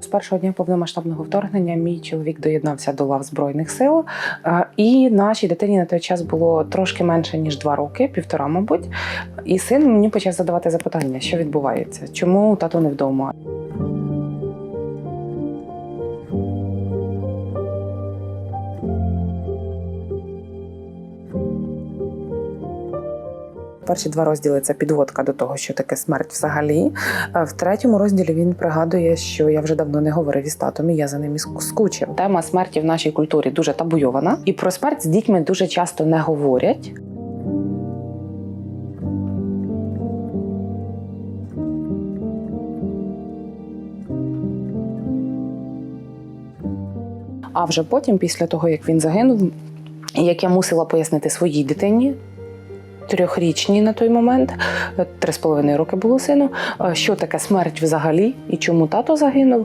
З першого дня повномасштабного вторгнення мій чоловік доєднався до лав збройних сил, і нашій дитині на той час було трошки менше ніж два роки, півтора, мабуть. І син мені почав задавати запитання, що відбувається, чому тато не вдома. Перші два розділи це підводка до того, що таке смерть взагалі. В третьому розділі він пригадує, що я вже давно не говорив із татом, і я за ним скучив. Тема смерті в нашій культурі дуже табуйована, і про смерть з дітьми дуже часто не говорять. А вже потім, після того як він загинув, як я мусила пояснити своїй дитині, трьохрічній на той момент, е, три з половиною роки було сину, е, що таке смерть взагалі і чому тато загинув.